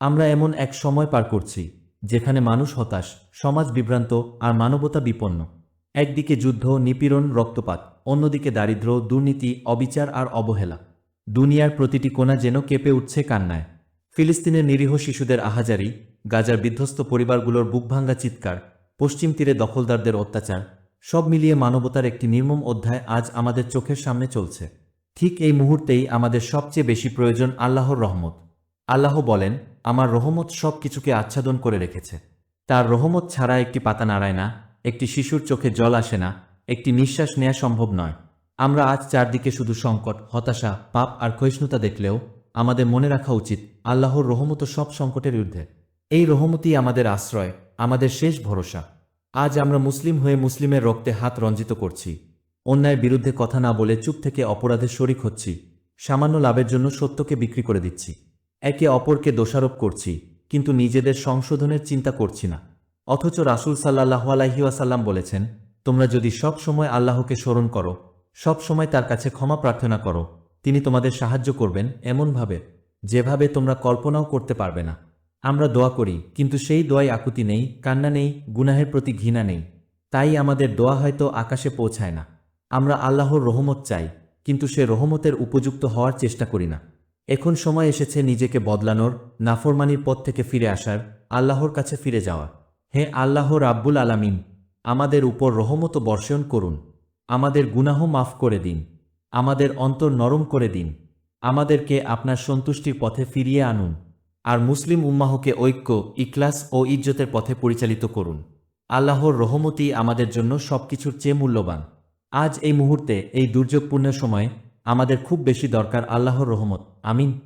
আমরা এমন এক সময় পার করছি, যেখানে মানুষ হতাশ, সমাজ বিভ্রান্ত আর মানবতা বিপন্ন। একদিকে যুদ্ধ, নিপীড়ন, রক্তপাত, অন্যদিকে দারিদ্র্য, দুর্নীতি, অবিচার আর অবহেলা। দুনিয়ার প্রতিটি কোণা যেন কেঁপে উঠছে কান্নায়। ফিলিস্তিনের নিরীহ শিশুদের আহাজারি, গাজার বিধ্বস্ত পরিবারগুলোর বুকভাঙ্গা চিৎকার, পশ্চিম তীরে দখলদারদের অত্যাচার, সব মিলিয়ে মানবতার একটি নির্মম অধ্যায় আজ আমাদের চোখের সামনে চলছে। ঠিক এই মুহূর্তেই আমাদের সবচেয়ে বেশি প্রয়োজন আল্লাহর রহমত। আল্লাহ বলেন আমার রহমত সব কিছুকে আচ্ছাদন করে রেখেছে। তার রহমত ছাড়া একটি পাতা নাড়ায় না, একটি শিশুর চোখে জল আসে না, একটি নিঃশ্বাস নেওয়া সম্ভব নয়। আমরা আজ চারদিকে শুধু সংকট, হতাশা, পাপ আর ক্ষয়িষ্ণুতা দেখলেও আমাদের মনে রাখা উচিত, আল্লাহর রহমত সব সংকটের ঊর্ধ্বে। এই রহমতই আমাদের আশ্রয়, আমাদের শেষ ভরসা। আজ আমরা মুসলিম হয়ে মুসলিমের রক্তে হাত রঞ্জিত করছি। অন্যায়ের বিরুদ্ধে কথা না বলে চুপ থেকে অপরাধের শরিক হচ্ছি। সামান্য লাভের জন্য সত্যকে বিক্রি করে দিচ্ছি। একে অপরকে দোষারোপ করছি, কিন্তু নিজেদের সংশোধনের চিন্তা করছি না। অথচ রাসুল সাল্লাহ আলাইহিওয়াসাল্লাম বলেছেন, তোমরা যদি সব সময় আল্লাহকে স্মরণ করো, সব সময় তার কাছে ক্ষমা প্রার্থনা করো, তিনি তোমাদের সাহায্য করবেন এমনভাবে, যেভাবে তোমরা কল্পনাও করতে পারবে না। আমরা দোয়া করি, কিন্তু সেই দোয়ায় আকুতি নেই, কান্না নেই, গুনাহের প্রতি ঘৃণা নেই। তাই আমাদের দোয়া হয়তো আকাশে পৌঁছায় না। আমরা আল্লাহর রহমত চাই, কিন্তু সে রহমতের উপযুক্ত হওয়ার চেষ্টা করি না। এখন সময় এসেছে নিজেকে বদলানোর, নাফরমানির পথ থেকে ফিরে আসার, আল্লাহর কাছে ফিরে যাওয়া হে আল্লাহ রাব্বুল আলামিন, আমাদের উপর রহমত বর্ষণ করুন। আমাদের গুনাহ মাফ করে দিন। আমাদের অন্তর নরম করে দিন। আমাদেরকে আপনার সন্তুষ্টির পথে ফিরিয়ে আনুন। আর মুসলিম উম্মাহকে ঐক্য ইকলাস ও ইজ্জতের পথে পরিচালিত করুন। আল্লাহর রহমতই আমাদের জন্য সবকিছুর চেয়ে মূল্যবান। আজ এই মুহূর্তে, এই দুর্যোগপূর্ণ সময়ে আমাদের খুব বেশি দরকার আল্লাহর রহমত। আমিন।